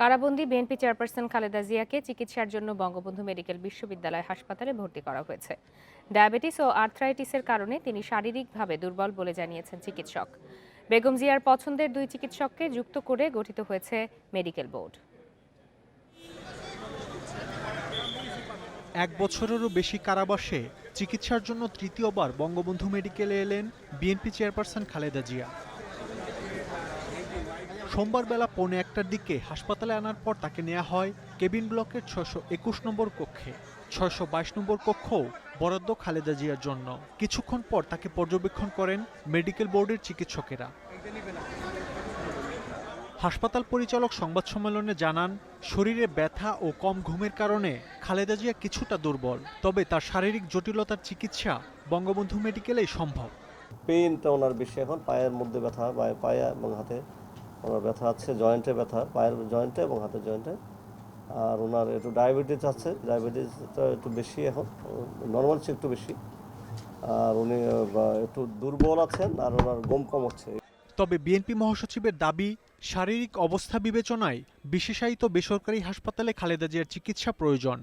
কারাবন্দী BNP chairperson Khaleda জিয়াকে চিকিৎসার জন্য বঙ্গবন্ধু মেডিকেল বিশ্ববিদ্যালয় হাসপাতালে ভর্তি করা হয়েছে। ডায়াবেটিস ও আর্থ্রাইটিসের কারণে তিনি শারীরিকভাবে দুর্বল বলে জানিয়েছেন চিকিৎসক। বেগম জিয়ার পছন্দের দুই চিকিৎসককে যুক্ত করে গঠিত হয়েছে মেডিকেল বোর্ড। এক বছরেরও বেশি কারাবাসে চিকিৎসার জন্য তৃতীয়বার বঙ্গবন্ধু মেডিকেলে এলেন বিএনপি চেয়ারপারসন খালেদা জিয়া। সোমবার বেলা পৌনে একটার দিকে হাসপাতালে আনার পর তাকে নেওয়া হয় কেবিন ব্লকের ছয়শো একুশ নম্বর কক্ষে। ছয়শো বাইশ নম্বর কক্ষও বরাদ্দ খালেদা জিয়ার জন্য। কিছুক্ষণ পর তাকে পর্যবেক্ষণ করেন মেডিকেল বোর্ডের চিকিৎসকেরা। হাসপাতাল পরিচালক সংবাদ সম্মেলনে জানান, শরীরে ব্যথা ও কম ঘুমের কারণে খালেদা জিয়া কিছুটা দুর্বল, তবে তার শারীরিক জটিলতার চিকিৎসা বঙ্গবন্ধু মেডিকেলেই সম্ভব। পেইনটা ওনার বেশি এখন, পায়ের মধ্যে ব্যথা, পায়ে এবং হাতে ওনার ব্যথা আছে, জয়েন্টে ব্যথা, পায়ের জয়েন্টে এবং হাতের জয়েন্টে। আর ওনার একটু ডায়াবেটিস আছে, ডায়াবেটিসটা একটু বেশি এখন নর্মাল চেয়ে একটু বেশি। আর উনি একটু দুর্বল আছেন আর ওনার গম কম হচ্ছে। তবে বিএনপি মহাসচিবের দাবি, শারীরিক অবস্থা বিবেচনায় বিশেষায়িত বেসরকারি হাসপাতালে খালেদা জিয়ার চিকিৎসা প্রয়োজন।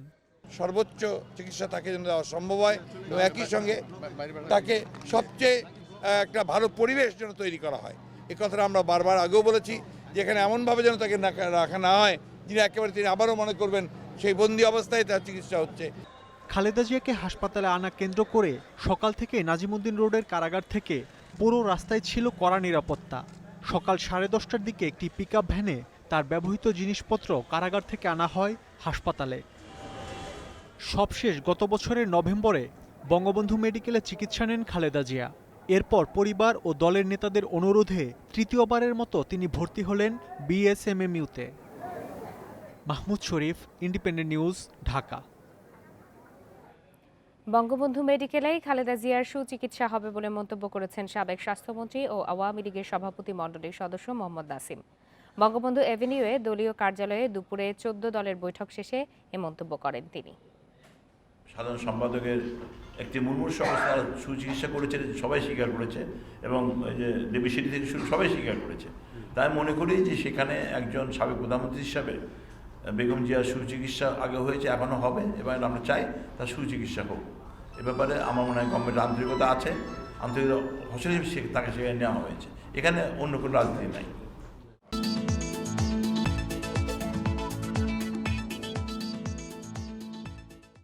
সর্বোচ্চ চিকিৎসা তাকে যেন দেওয়া সম্ভব হয় এবং একই সঙ্গে তাকে সবচেয়ে একটা ভালো পরিবেশ যেন তৈরি করা হয়। এ কথাটা আমরা বারবার আগেও বলেছি যে এখানে এমনভাবে যেন তাকে রাখা না হয়। যিনি একেবারে তিনি আবারও মনে করবেন সেই বন্দি অবস্থায় তার চিকিৎসা হচ্ছে। খালেদা জিয়াকে হাসপাতালে আনা কেন্দ্র করে সকাল থেকে নাজিমুদ্দিন রোডের কারাগার থেকে পুরো রাস্তায় ছিল কড়া নিরাপত্তা। সকাল সাড়ে দশটার দিকে একটি পিকআপ ভ্যানে তার ব্যবহৃত জিনিসপত্র কারাগার থেকে আনা হয় হাসপাতালে। সবশেষ গত বছরের নভেম্বরে বঙ্গবন্ধু মেডিকেলে চিকিৎসা নেন খালেদা জিয়া। এরপর পরিবার ও দলের নেতাদের অনুরোধে তৃতীয়বারের মতো তিনি ভর্তি হলেন বিএসএমএমইউতে। Mahmud Sharif, independent news, Dhaka. Bangabandhu মেডিকেলেই খালেদা জিয়ার সুচিকিৎসা হবে বলে মন্তব্য করেছেন সাবেক স্বাস্থ্যমন্ত্রী ও আওয়ামী লীগের সভাপতি মণ্ডলীর সদস্য মোহাম্মদ নাসিম। বঙ্গবন্ধু এভিনিউয়ে দলীয় কার্যালয়ে দুপুরে চোদ্দ দলের বৈঠক শেষে এ মন্তব্য করেন তিনি। সাধারণ সম্পাদকের একটি মুমূর্ষ অবস্থার সুচিকিৎসা করেছে, সবাই স্বীকার করেছে, এবং ওই যে দেবী সেটি থেকে শুরু সবাই স্বীকার করেছে। তাই মনে করি যে সেখানে একজন সাবেক প্রধানমন্ত্রী হিসাবে, বেগম জিয়ার সুচিকিৎসা আগে হয়েছে, এখনও হবে এবং আমরা চাই তার সুচিকিৎসা হোক। এ ব্যাপারে আমার মনে হয় গভর্নমেন্টের আন্তরিকতা আছে আন্তরিকতা হসে তাকে সেখানে নেওয়া হয়েছে। এখানে অন্য কোনো রাজনীতি নাই।